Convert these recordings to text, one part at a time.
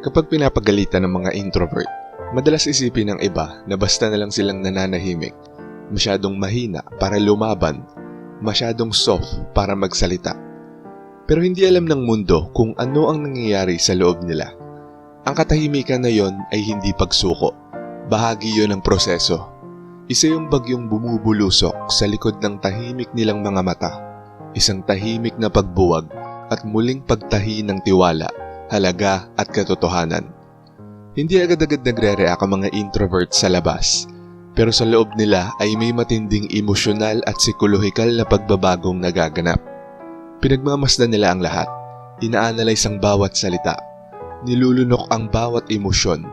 Kapag pinapagalitan ng mga introvert, madalas isipin ng iba na basta na lang silang nananahimik, masyadong mahina para lumaban, masyadong soft para magsalita. Pero hindi alam ng mundo kung ano ang nangyayari sa loob nila. Ang katahimikan na yon ay hindi pagsuko. Bahagi yon ng proseso. Isa yung bagyong bumubulusok sa likod ng tahimik nilang mga mata. Isang tahimik na pagbuwag at muling pagtahi ng tiwala halaga at katotohanan. Hindi agad-agad nagre-react ang mga introvert sa labas, pero sa loob nila ay may matinding emosyonal at psikolohikal na pagbabagong nagaganap. Pinagmamasdan nila ang lahat, inaanalyze ang bawat salita, nilulunok ang bawat emosyon,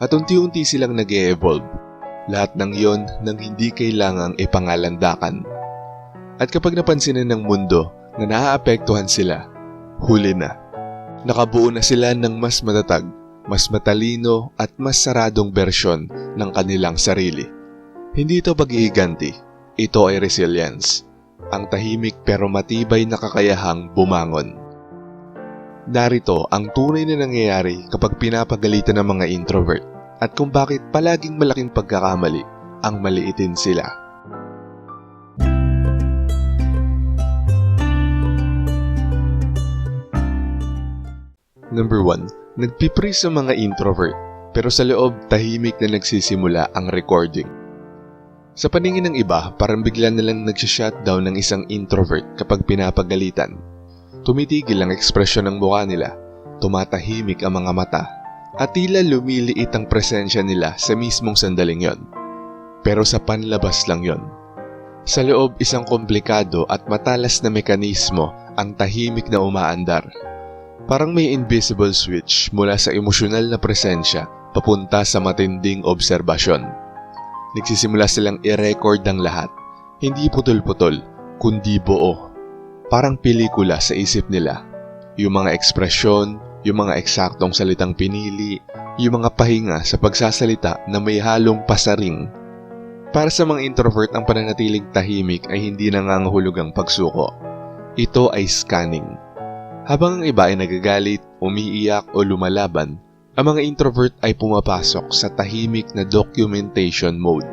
at unti-unti silang nag evolve Lahat ng yon nang hindi kailangang ipangalandakan. At kapag napansinan ng mundo na naaapektuhan sila, huli na. Nakabuo na sila ng mas matatag, mas matalino at mas saradong bersyon ng kanilang sarili. Hindi ito pag-iiganti, ito ay resilience. Ang tahimik pero matibay na kakayahang bumangon. Narito ang tunay na nangyayari kapag pinapagalitan ng mga introvert at kung bakit palaging malaking pagkakamali ang maliitin sila. Number 1. Nagpipre sa mga introvert pero sa loob tahimik na nagsisimula ang recording. Sa paningin ng iba, parang bigla na lang nagsishutdown ng isang introvert kapag pinapagalitan. Tumitigil ang ekspresyon ng mukha nila, tumatahimik ang mga mata, at tila lumiliit ang presensya nila sa mismong sandaling yon. Pero sa panlabas lang yon. Sa loob isang komplikado at matalas na mekanismo ang tahimik na umaandar Parang may invisible switch mula sa emosyonal na presensya papunta sa matinding obserbasyon. Nagsisimula silang i-record ang lahat, hindi putol-putol, kundi buo. Parang pelikula sa isip nila. Yung mga ekspresyon, yung mga eksaktong salitang pinili, yung mga pahinga sa pagsasalita na may halong pasaring. Para sa mga introvert, ang pananatiling tahimik ay hindi nangangahulugang pagsuko. Ito ay scanning habang ang iba ay nagagalit, umiiyak o lumalaban, ang mga introvert ay pumapasok sa tahimik na documentation mode.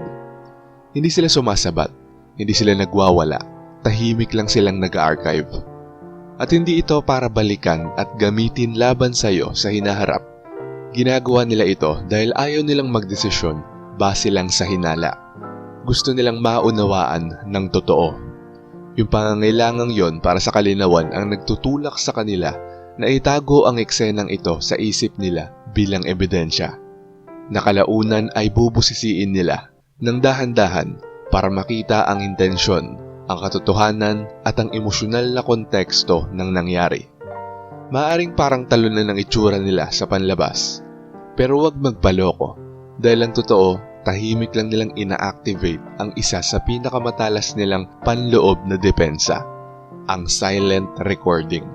Hindi sila sumasabat, hindi sila nagwawala, tahimik lang silang nag-archive. At hindi ito para balikan at gamitin laban sa iyo sa hinaharap. Ginagawa nila ito dahil ayaw nilang magdesisyon base lang sa hinala. Gusto nilang maunawaan ng totoo. Yung pangangailangang yon para sa kalinawan ang nagtutulak sa kanila na itago ang eksenang ito sa isip nila bilang ebidensya. Nakalaunan ay bubusisiin nila ng dahan-dahan para makita ang intensyon, ang katotohanan at ang emosyonal na konteksto ng nangyari. Maaring parang talon na ng itsura nila sa panlabas. Pero huwag magpaloko dahil ang totoo tahimik lang nilang ina-activate ang isa sa pinakamatalas nilang panloob na depensa, ang silent recording.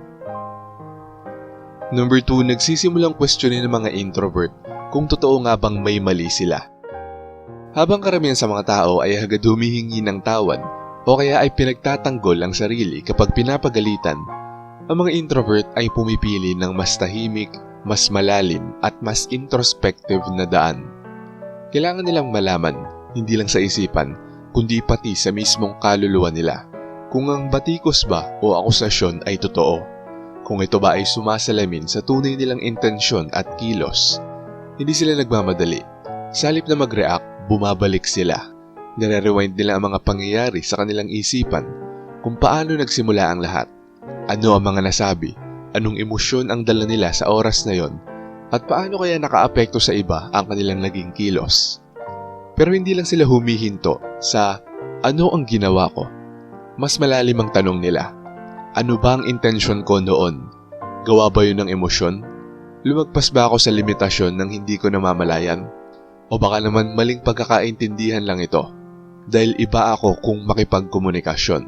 Number 2, nagsisimulang questionin ng mga introvert kung totoo nga bang may mali sila. Habang karamihan sa mga tao ay hagad humihingi ng tawan o kaya ay pinagtatanggol ang sarili kapag pinapagalitan, ang mga introvert ay pumipili ng mas tahimik, mas malalim at mas introspective na daan kailangan nilang malaman, hindi lang sa isipan, kundi pati sa mismong kaluluwa nila, kung ang batikos ba o akusasyon ay totoo. Kung ito ba ay sumasalamin sa tunay nilang intensyon at kilos. Hindi sila nagmamadali. Salip na mag-react, bumabalik sila. Nare-rewind nila ang mga pangyayari sa kanilang isipan kung paano nagsimula ang lahat. Ano ang mga nasabi, anong emosyon ang dala nila sa oras na yon at paano kaya nakaapekto sa iba ang kanilang naging kilos? Pero hindi lang sila humihinto sa ano ang ginawa ko. Mas malalim ang tanong nila. Ano ba ang intensyon ko noon? Gawa ba yun ng emosyon? Lumagpas ba ako sa limitasyon ng hindi ko namamalayan? O baka naman maling pagkakaintindihan lang ito? Dahil iba ako kung makipagkomunikasyon.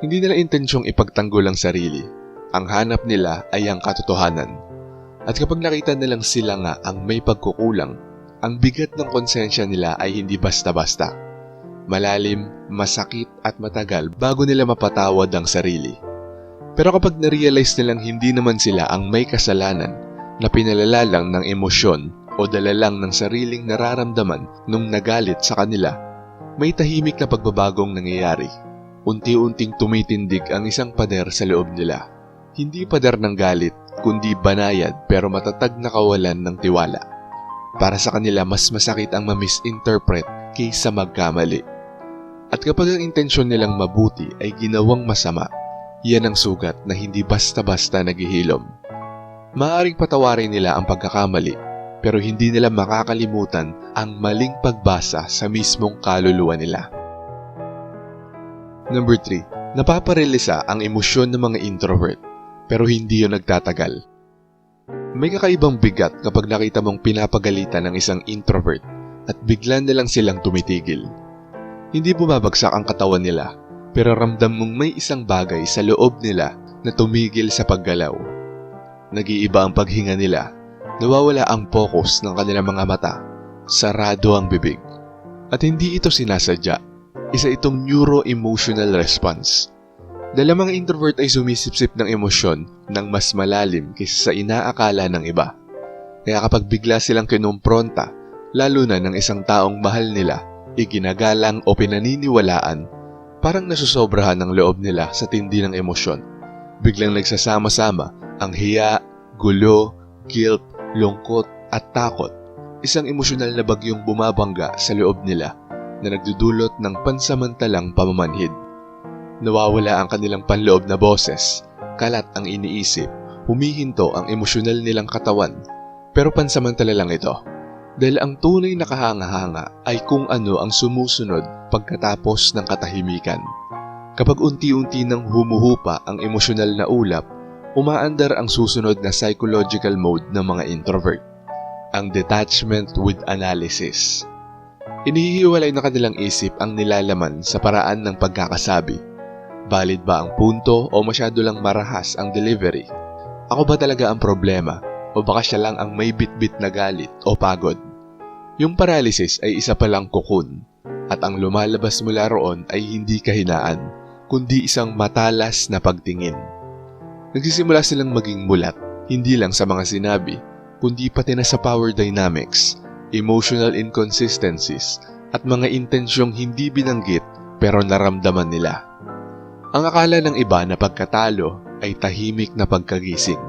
Hindi nila intensyong ipagtanggol ang sarili. Ang hanap nila ay ang katotohanan at kapag nakita nilang sila nga ang may pagkukulang, ang bigat ng konsensya nila ay hindi basta-basta. Malalim, masakit at matagal bago nila mapatawad ang sarili. Pero kapag na-realize nilang hindi naman sila ang may kasalanan, na pinalala lang ng emosyon o dala lang ng sariling nararamdaman nung nagalit sa kanila, may tahimik na pagbabagong nangyayari. Unti-unting tumitindig ang isang pader sa loob nila. Hindi pader ng galit, kundi banayad pero matatag na kawalan ng tiwala. Para sa kanila, mas masakit ang ma-misinterpret kaysa magkamali. At kapag ang intensyon nilang mabuti ay ginawang masama, yan ang sugat na hindi basta-basta naghihilom. Maaring patawarin nila ang pagkakamali, pero hindi nila makakalimutan ang maling pagbasa sa mismong kaluluwa nila. Number 3. Napaparelisa ang emosyon ng mga introvert, pero hindi yun nagtatagal. May kakaibang bigat kapag nakita mong pinapagalitan ng isang introvert at bigla na lang silang tumitigil. Hindi bumabagsak ang katawan nila, pero ramdam mong may isang bagay sa loob nila na tumigil sa paggalaw. Nag-iiba ang paghinga nila, nawawala ang focus ng kanilang mga mata, sarado ang bibig. At hindi ito sinasadya, isa itong neuro-emotional response. Dahil ang mga introvert ay sumisipsip ng emosyon ng mas malalim kaysa sa inaakala ng iba. Kaya kapag bigla silang kinumpronta, lalo na ng isang taong mahal nila, iginagalang o pinaniniwalaan, parang nasusobrahan ang loob nila sa tindi ng emosyon. Biglang nagsasama-sama ang hiya, gulo, guilt, lungkot at takot. Isang emosyonal na bagyong bumabangga sa loob nila na nagdudulot ng pansamantalang pamamanhid. Nawawala ang kanilang panloob na boses, kalat ang iniisip, humihinto ang emosyonal nilang katawan, pero pansamantala lang ito. Dahil ang tunay na kahanga-hanga ay kung ano ang sumusunod pagkatapos ng katahimikan. Kapag unti-unti nang humuhupa ang emosyonal na ulap, umaandar ang susunod na psychological mode ng mga introvert, ang detachment with analysis. Inihiwalay na kanilang isip ang nilalaman sa paraan ng pagkakasabi. Valid ba ang punto o masyado lang marahas ang delivery? Ako ba talaga ang problema o baka siya lang ang may bitbit na galit o pagod? Yung paralysis ay isa palang kukun at ang lumalabas mula roon ay hindi kahinaan kundi isang matalas na pagtingin. Nagsisimula silang maging mulat hindi lang sa mga sinabi kundi pati na sa power dynamics emotional inconsistencies, at mga intensyong hindi binanggit pero naramdaman nila. Ang akala ng iba na pagkatalo ay tahimik na pagkagising.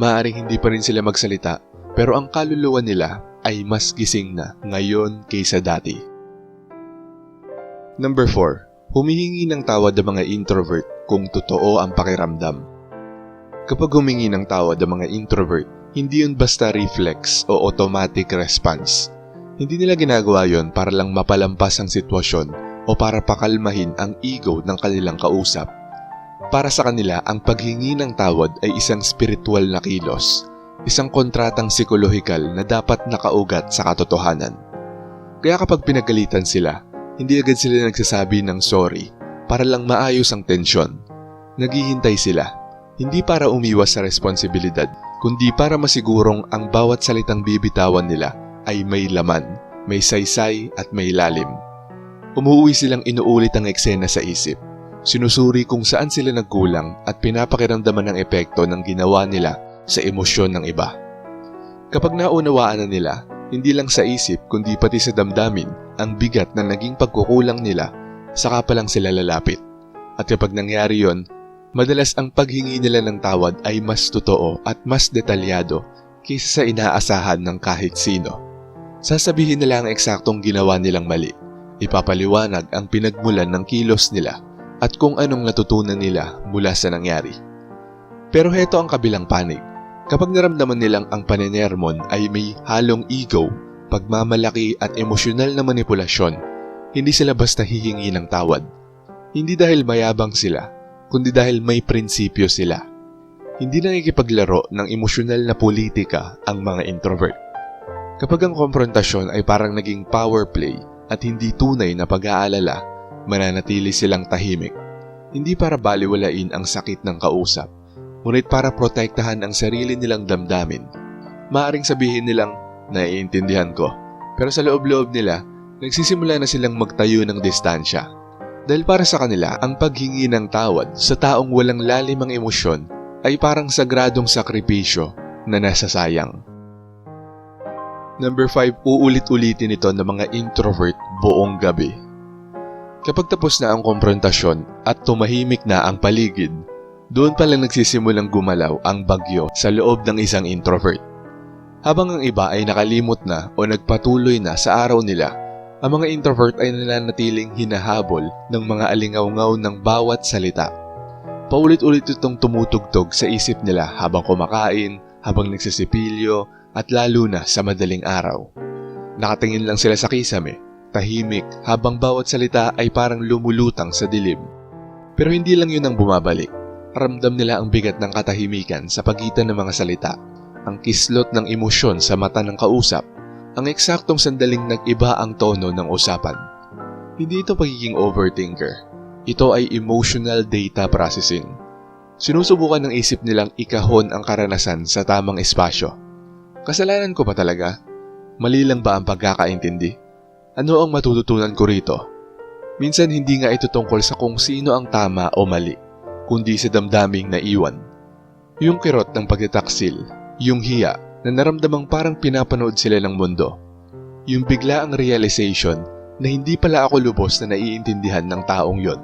Maaring hindi pa rin sila magsalita pero ang kaluluwa nila ay mas gising na ngayon kaysa dati. Number 4. Humihingi ng tawad ang mga introvert kung totoo ang pakiramdam. Kapag humingi ng tawad ang mga introvert, hindi yun basta reflex o automatic response. Hindi nila ginagawa yon para lang mapalampas ang sitwasyon o para pakalmahin ang ego ng kanilang kausap. Para sa kanila, ang paghingi ng tawad ay isang spiritual na kilos, isang kontratang psikolohikal na dapat nakaugat sa katotohanan. Kaya kapag pinagalitan sila, hindi agad sila nagsasabi ng sorry para lang maayos ang tensyon. Naghihintay sila, hindi para umiwas sa responsibilidad, kundi para masigurong ang bawat salitang bibitawan nila ay may laman, may saysay at may lalim. Umuwi silang inuulit ang eksena sa isip. Sinusuri kung saan sila nagkulang at pinapakiramdaman ng epekto ng ginawa nila sa emosyon ng iba. Kapag naunawaan na nila, hindi lang sa isip kundi pati sa damdamin ang bigat na naging pagkukulang nila, saka pa lang sila lalapit. At kapag nangyari yon, Madalas ang paghingi nila ng tawad ay mas totoo at mas detalyado kaysa sa inaasahan ng kahit sino. Sasabihin nila ang eksaktong ginawa nilang mali. Ipapaliwanag ang pinagmulan ng kilos nila at kung anong natutunan nila mula sa nangyari. Pero heto ang kabilang panig. Kapag naramdaman nilang ang panenermon ay may halong ego, pagmamalaki at emosyonal na manipulasyon, hindi sila basta hihingi ng tawad. Hindi dahil mayabang sila, kundi dahil may prinsipyo sila. Hindi nakikipaglaro ng emosyonal na politika ang mga introvert. Kapag ang konfrontasyon ay parang naging power play at hindi tunay na pag-aalala, mananatili silang tahimik. Hindi para baliwalain ang sakit ng kausap, ngunit para protektahan ang sarili nilang damdamin. Maaring sabihin nilang, naiintindihan ko, pero sa loob-loob nila, nagsisimula na silang magtayo ng distansya dahil para sa kanila, ang paghingi ng tawad sa taong walang lalim ang emosyon ay parang sagradong sakripisyo na nasasayang. Number 5, uulit-ulitin ito ng mga introvert buong gabi. Kapag tapos na ang konfrontasyon at tumahimik na ang paligid, doon pala nagsisimulang gumalaw ang bagyo sa loob ng isang introvert. Habang ang iba ay nakalimot na o nagpatuloy na sa araw nila, ang mga introvert ay nananatiling hinahabol ng mga alingaw-ngaw ng bawat salita. Paulit-ulit itong tumutugtog sa isip nila habang kumakain, habang nagsisipilyo, at lalo na sa madaling araw. Nakatingin lang sila sa kisame, tahimik habang bawat salita ay parang lumulutang sa dilim. Pero hindi lang yun ang bumabalik. Ramdam nila ang bigat ng katahimikan sa pagitan ng mga salita, ang kislot ng emosyon sa mata ng kausap, ang eksaktong sandaling nag-iba ang tono ng usapan. Hindi ito pagiging overthinker. Ito ay emotional data processing. Sinusubukan ng isip nilang ikahon ang karanasan sa tamang espasyo. Kasalanan ko ba talaga? Mali lang ba ang pagkakaintindi? Ano ang matututunan ko rito? Minsan hindi nga ito tungkol sa kung sino ang tama o mali, kundi sa damdaming naiwan. Yung kirot ng pagtataksil, yung hiya na naramdamang parang pinapanood sila ng mundo. Yung bigla ang realization na hindi pala ako lubos na naiintindihan ng taong yon.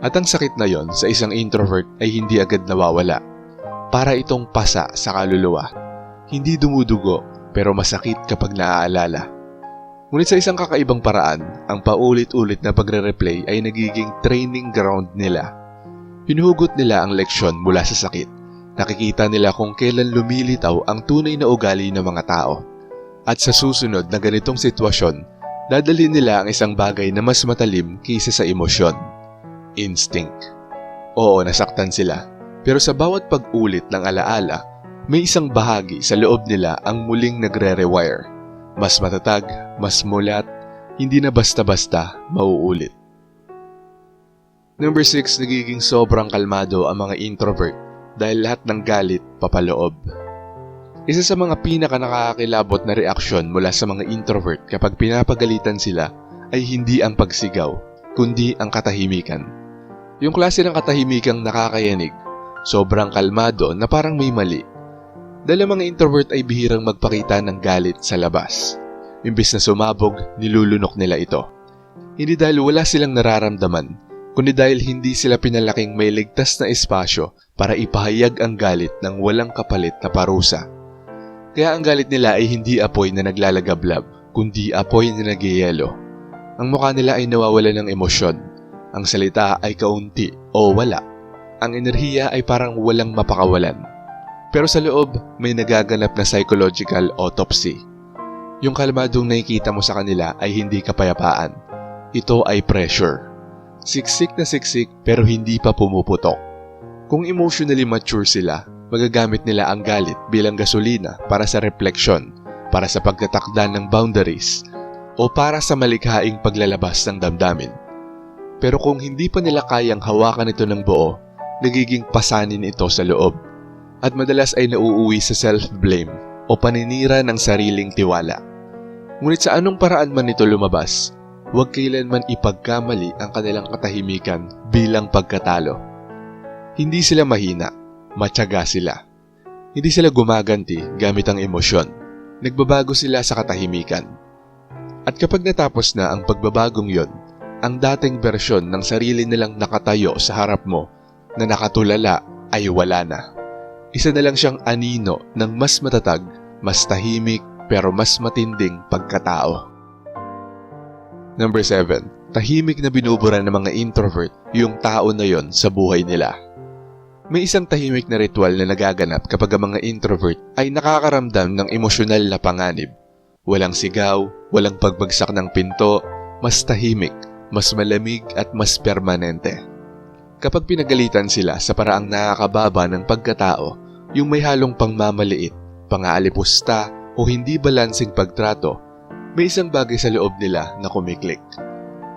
At ang sakit na yon sa isang introvert ay hindi agad nawawala. Para itong pasa sa kaluluwa hindi dumudugo pero masakit kapag naaalala. Ngunit sa isang kakaibang paraan, ang paulit-ulit na pagre-replay ay nagiging training ground nila. Hinuhugot nila ang leksyon mula sa sakit. Nakikita nila kung kailan lumilitaw ang tunay na ugali ng mga tao. At sa susunod na ganitong sitwasyon, dadalhin nila ang isang bagay na mas matalim kaysa sa emosyon. Instinct. Oo, nasaktan sila. Pero sa bawat pag-ulit ng alaala, may isang bahagi sa loob nila ang muling nagre-rewire. Mas matatag, mas mulat, hindi na basta-basta mauulit. Number 6, nagiging sobrang kalmado ang mga introvert dahil lahat ng galit papaloob. Isa sa mga pinaka nakakakilabot na reaksyon mula sa mga introvert kapag pinapagalitan sila ay hindi ang pagsigaw, kundi ang katahimikan. Yung klase ng katahimikang nakakayanig, sobrang kalmado na parang may mali dahil ang mga introvert ay bihirang magpakita ng galit sa labas. Imbis na sumabog, nilulunok nila ito. Hindi dahil wala silang nararamdaman, kundi dahil hindi sila pinalaking may ligtas na espasyo para ipahayag ang galit ng walang kapalit na parusa. Kaya ang galit nila ay hindi apoy na naglalagablab, kundi apoy na nagyayelo. Ang mukha nila ay nawawala ng emosyon. Ang salita ay kaunti o wala. Ang enerhiya ay parang walang mapakawalan. Pero sa loob, may nagaganap na psychological autopsy. Yung kalmadong nakikita mo sa kanila ay hindi kapayapaan. Ito ay pressure. Siksik na siksik pero hindi pa pumuputok. Kung emotionally mature sila, magagamit nila ang galit bilang gasolina para sa reflection, para sa pagtatakda ng boundaries, o para sa malikhaing paglalabas ng damdamin. Pero kung hindi pa nila kayang hawakan ito ng buo, nagiging pasanin ito sa loob at madalas ay nauuwi sa self-blame o paninira ng sariling tiwala. Ngunit sa anong paraan man ito lumabas, huwag kailanman ipagkamali ang kanilang katahimikan bilang pagkatalo. Hindi sila mahina, matyaga sila. Hindi sila gumaganti gamit ang emosyon. Nagbabago sila sa katahimikan. At kapag natapos na ang pagbabagong yon, ang dating bersyon ng sarili nilang nakatayo sa harap mo na nakatulala ay wala na. Isa na lang siyang anino ng mas matatag, mas tahimik, pero mas matinding pagkatao. Number 7. Tahimik na binubura ng mga introvert yung tao na yon sa buhay nila. May isang tahimik na ritual na nagaganap kapag ang mga introvert ay nakakaramdam ng emosyonal na panganib. Walang sigaw, walang pagbagsak ng pinto, mas tahimik, mas malamig at mas permanente. Kapag pinagalitan sila sa paraang nakakababa ng pagkatao, yung may halong pangmamaliit, pangaalipusta o hindi balansing pagtrato, may isang bagay sa loob nila na kumiklik.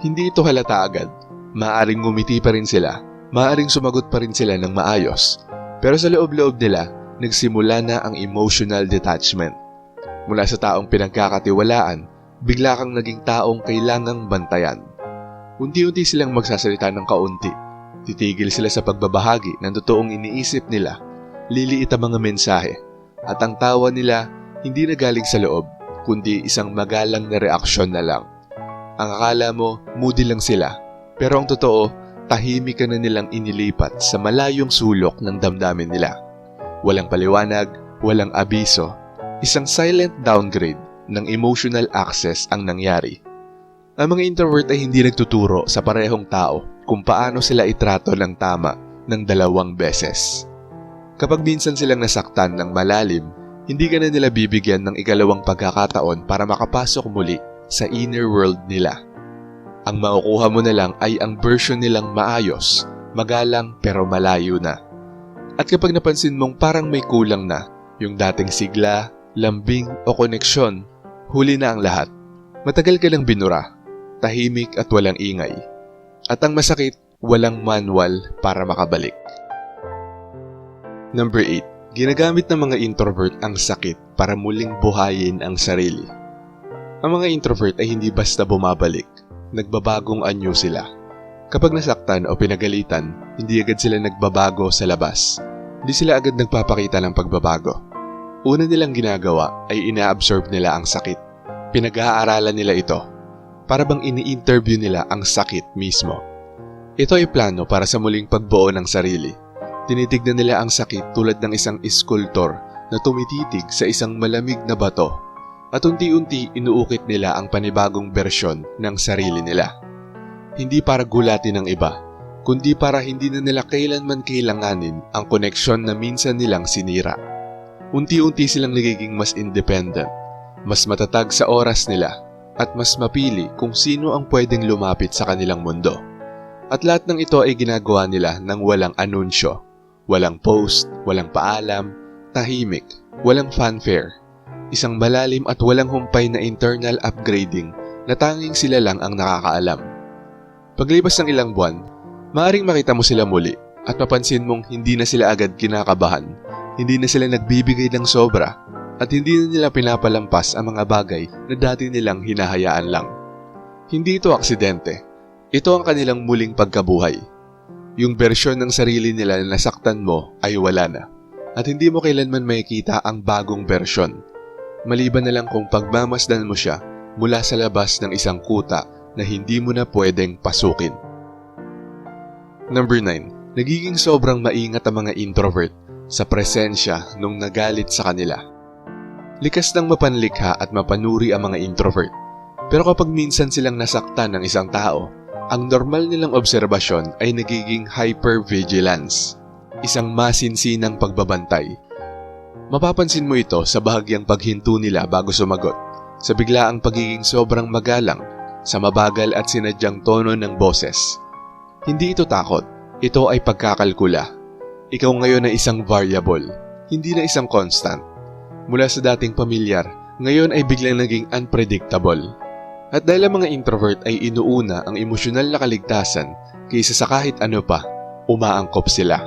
Hindi ito halata agad. Maaring ngumiti pa rin sila, maaring sumagot pa rin sila ng maayos. Pero sa loob-loob nila, nagsimula na ang emotional detachment. Mula sa taong pinagkakatiwalaan, bigla kang naging taong kailangang bantayan. Unti-unti silang magsasalita ng kaunti Titigil sila sa pagbabahagi ng totoong iniisip nila. Liliit ang mga mensahe. at ang tawa nila hindi na galing sa loob, kundi isang magalang na reaksyon na lang. Ang akala mo, moody lang sila, pero ang totoo, tahimik ka na nilang inilipat sa malayong sulok ng damdamin nila. Walang paliwanag, walang abiso, isang silent downgrade ng emotional access ang nangyari. Ang mga introvert ay hindi nagtuturo sa parehong tao kung paano sila itrato ng tama ng dalawang beses. Kapag minsan silang nasaktan ng malalim, hindi ka na nila bibigyan ng ikalawang pagkakataon para makapasok muli sa inner world nila. Ang makukuha mo na lang ay ang version nilang maayos, magalang pero malayo na. At kapag napansin mong parang may kulang na, yung dating sigla, lambing o koneksyon, huli na ang lahat. Matagal ka lang binura, tahimik at walang ingay. At ang masakit, walang manual para makabalik. Number 8. Ginagamit ng mga introvert ang sakit para muling buhayin ang sarili. Ang mga introvert ay hindi basta bumabalik, nagbabagong anyo sila. Kapag nasaktan o pinagalitan, hindi agad sila nagbabago sa labas. Hindi sila agad nagpapakita ng pagbabago. Una nilang ginagawa ay ina-absorb nila ang sakit. Pinag-aaralan nila ito. Para bang ini-interview nila ang sakit mismo. Ito ay plano para sa muling pagbuo ng sarili. Tinitignan nila ang sakit tulad ng isang iskultor na tumititig sa isang malamig na bato at unti-unti inuukit nila ang panibagong bersyon ng sarili nila. Hindi para gulatin ng iba, kundi para hindi na nila kailanman kailanganin ang koneksyon na minsan nilang sinira. Unti-unti silang nagiging mas independent, mas matatag sa oras nila, at mas mapili kung sino ang pwedeng lumapit sa kanilang mundo. At lahat ng ito ay ginagawa nila ng walang anunsyo, walang post, walang paalam, tahimik, walang fanfare. Isang malalim at walang humpay na internal upgrading na tanging sila lang ang nakakaalam. Paglipas ng ilang buwan, maaring makita mo sila muli at mapansin mong hindi na sila agad kinakabahan, hindi na sila nagbibigay ng sobra, at hindi na nila pinapalampas ang mga bagay na dati nilang hinahayaan lang. Hindi ito aksidente. Ito ang kanilang muling pagkabuhay. Yung bersyon ng sarili nila na nasaktan mo ay wala na. At hindi mo kailanman makikita ang bagong bersyon. Maliban na lang kung pagmamasdan mo siya mula sa labas ng isang kuta na hindi mo na pwedeng pasukin. Number 9. Nagiging sobrang maingat ang mga introvert sa presensya nung nagalit sa kanila. Likas ng mapanlikha at mapanuri ang mga introvert. Pero kapag minsan silang nasaktan ng isang tao, ang normal nilang obserbasyon ay nagiging hypervigilance, isang masinsinang pagbabantay. Mapapansin mo ito sa bahagyang paghinto nila bago sumagot, sa biglaang pagiging sobrang magalang, sa mabagal at sinadyang tono ng boses. Hindi ito takot, ito ay pagkakalkula. Ikaw ngayon ay isang variable, hindi na isang constant. Mula sa dating pamilyar, ngayon ay biglang naging unpredictable. At dahil ang mga introvert ay inuuna ang emosyonal na kaligtasan kaysa sa kahit ano pa, umaangkop sila.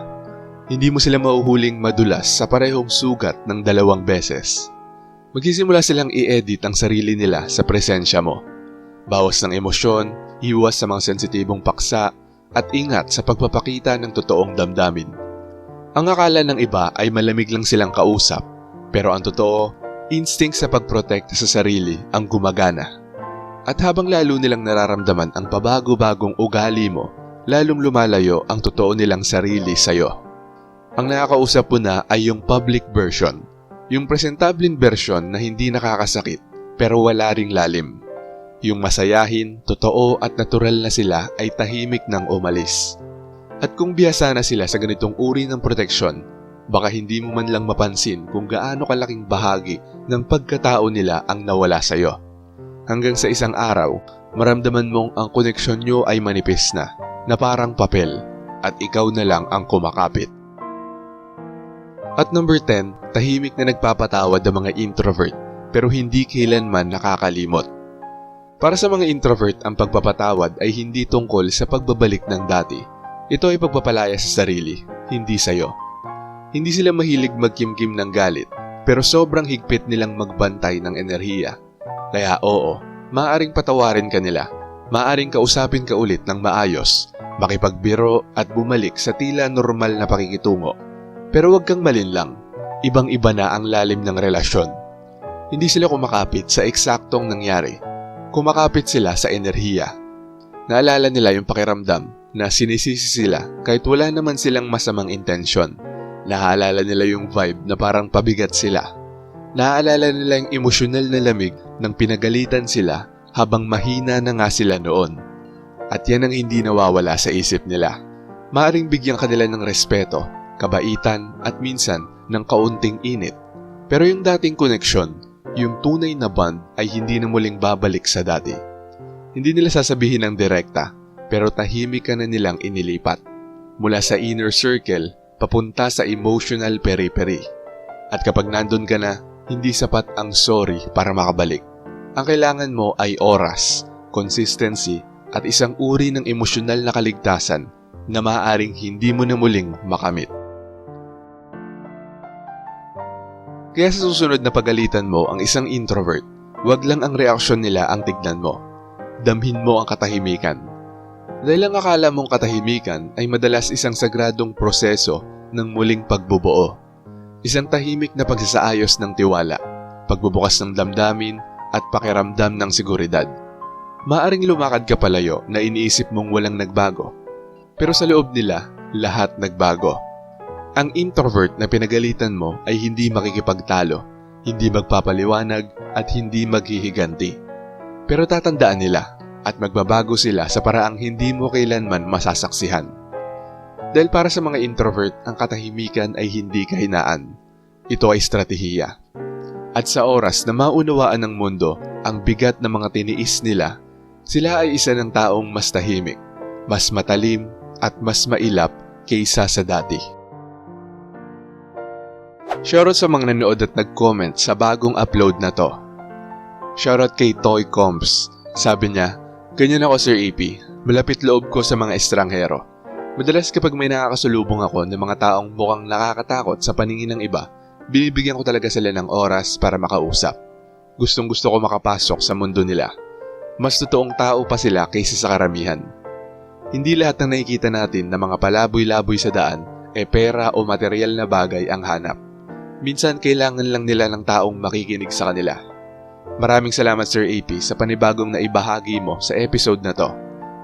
Hindi mo sila mauhuling madulas sa parehong sugat ng dalawang beses. Magsisimula silang i-edit ang sarili nila sa presensya mo. Bawas ng emosyon, iwas sa mga sensitibong paksa, at ingat sa pagpapakita ng totoong damdamin. Ang akala ng iba ay malamig lang silang kausap, pero ang totoo, instinct sa pagprotekta sa sarili ang gumagana. At habang lalo nilang nararamdaman ang pabago-bagong ugali mo, lalong lumalayo ang totoo nilang sarili sa'yo. Ang nakakausap mo na ay yung public version, yung presentableng version na hindi nakakasakit pero wala ring lalim. Yung masayahin, totoo at natural na sila ay tahimik nang umalis. At kung biyasa na sila sa ganitong uri ng proteksyon, baka hindi mo man lang mapansin kung gaano kalaking bahagi ng pagkatao nila ang nawala sa'yo. Hanggang sa isang araw, maramdaman mong ang koneksyon nyo ay manipis na, na parang papel, at ikaw na lang ang kumakapit. At number 10, tahimik na nagpapatawad ang mga introvert pero hindi kailanman nakakalimot. Para sa mga introvert, ang pagpapatawad ay hindi tungkol sa pagbabalik ng dati. Ito ay pagpapalaya sa sarili, hindi sa'yo. Hindi sila mahilig magkimkim ng galit, pero sobrang higpit nilang magbantay ng enerhiya. Kaya oo, maaring patawarin ka nila, maaring kausapin ka ulit ng maayos, makipagbiro at bumalik sa tila normal na pakikitungo. Pero huwag kang malinlang. ibang-iba na ang lalim ng relasyon. Hindi sila kumakapit sa eksaktong nangyari. Kumakapit sila sa enerhiya. Naalala nila yung pakiramdam na sinisisi sila kahit wala naman silang masamang intensyon. Naaalala nila yung vibe na parang pabigat sila. Naaalala nila yung emosyonal na lamig ng pinagalitan sila habang mahina na nga sila noon. At yan ang hindi nawawala sa isip nila. Maaring bigyan kanila ng respeto, kabaitan at minsan ng kaunting init. Pero yung dating koneksyon, yung tunay na bond ay hindi na muling babalik sa dati. Hindi nila sasabihin ng direkta, pero tahimik ka na nilang inilipat. Mula sa inner circle, papunta sa emotional periphery. At kapag nandun ka na, hindi sapat ang sorry para makabalik. Ang kailangan mo ay oras, consistency, at isang uri ng emosyonal na kaligtasan na maaaring hindi mo na muling makamit. Kaya sa susunod na pagalitan mo ang isang introvert, wag lang ang reaksyon nila ang tignan mo. Damhin mo ang katahimikan. Dahil ang akala mong katahimikan ay madalas isang sagradong proseso ng muling pagbubuo. Isang tahimik na pagsasaayos ng tiwala, pagbubukas ng damdamin at pakiramdam ng seguridad. Maaring lumakad ka palayo na iniisip mong walang nagbago. Pero sa loob nila, lahat nagbago. Ang introvert na pinagalitan mo ay hindi makikipagtalo, hindi magpapaliwanag at hindi maghihiganti. Pero tatandaan nila at magbabago sila sa paraang hindi mo kailanman masasaksihan. Dahil para sa mga introvert, ang katahimikan ay hindi kahinaan. Ito ay estratehiya. At sa oras na maunawaan ng mundo ang bigat ng mga tiniis nila, sila ay isa ng taong mas tahimik, mas matalim at mas mailap kaysa sa dati. Shoutout sa mga nanood at nag-comment sa bagong upload na to. Shoutout kay Toy Combs. Sabi niya, Ganyan ako Sir AP, malapit loob ko sa mga estranghero. Madalas kapag may nakakasulubong ako ng mga taong mukhang nakakatakot sa paningin ng iba, binibigyan ko talaga sila ng oras para makausap. Gustong gusto ko makapasok sa mundo nila. Mas totoong tao pa sila kaysa sa karamihan. Hindi lahat ng nakikita natin na mga palaboy-laboy sa daan e pera o material na bagay ang hanap. Minsan kailangan lang nila ng taong makikinig sa kanila. Maraming salamat Sir AP sa panibagong na ibahagi mo sa episode na to.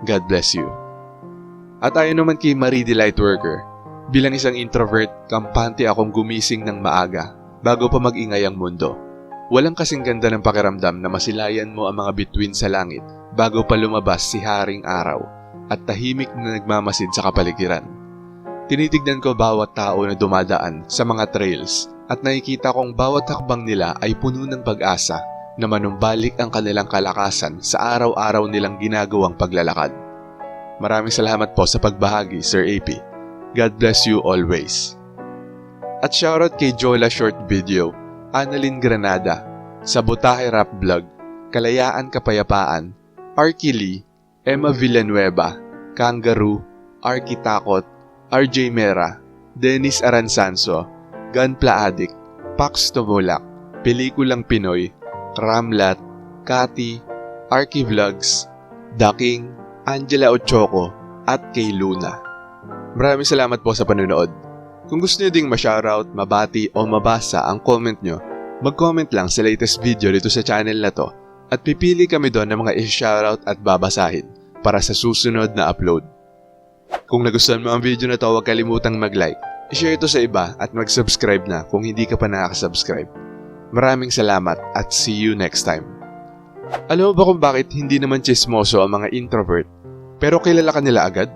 God bless you. At ayon naman kay Marie the Lightworker, bilang isang introvert, kampante akong gumising ng maaga bago pa magingay ang mundo. Walang kasing ganda ng pakiramdam na masilayan mo ang mga bituin sa langit bago pa lumabas si Haring Araw at tahimik na nagmamasid sa kapaligiran. Tinitignan ko bawat tao na dumadaan sa mga trails at nakikita kong bawat hakbang nila ay puno ng pag-asa na manumbalik ang kanilang kalakasan sa araw-araw nilang ginagawang paglalakad. Maraming salamat po sa pagbahagi, Sir AP. God bless you always. At shoutout kay Jola Short Video, Annalyn Granada, Sabotahe Rap Vlog, Kalayaan Kapayapaan, Arky Lee, Emma Villanueva, Kangaroo, Arky Takot, RJ Mera, Dennis Aransanso, Gunpla Addict, Pax Tumulak, Pelikulang Pinoy, Ramlat, Kati, Arky Vlogs, Daking, Angela Ochoco, at kay Luna. Maraming salamat po sa panonood. Kung gusto nyo ding ma-shoutout, mabati o mabasa ang comment nyo, mag-comment lang sa latest video dito sa channel na to at pipili kami doon ng mga i-shoutout at babasahin para sa susunod na upload. Kung nagustuhan mo ang video na to, huwag kalimutang mag-like, i-share ito sa iba at mag-subscribe na kung hindi ka pa nakaka-subscribe. Maraming salamat at see you next time. Alam mo ba kung bakit hindi naman chismoso ang mga introvert pero kilala ka nila agad?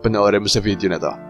Panoorin mo sa video na to.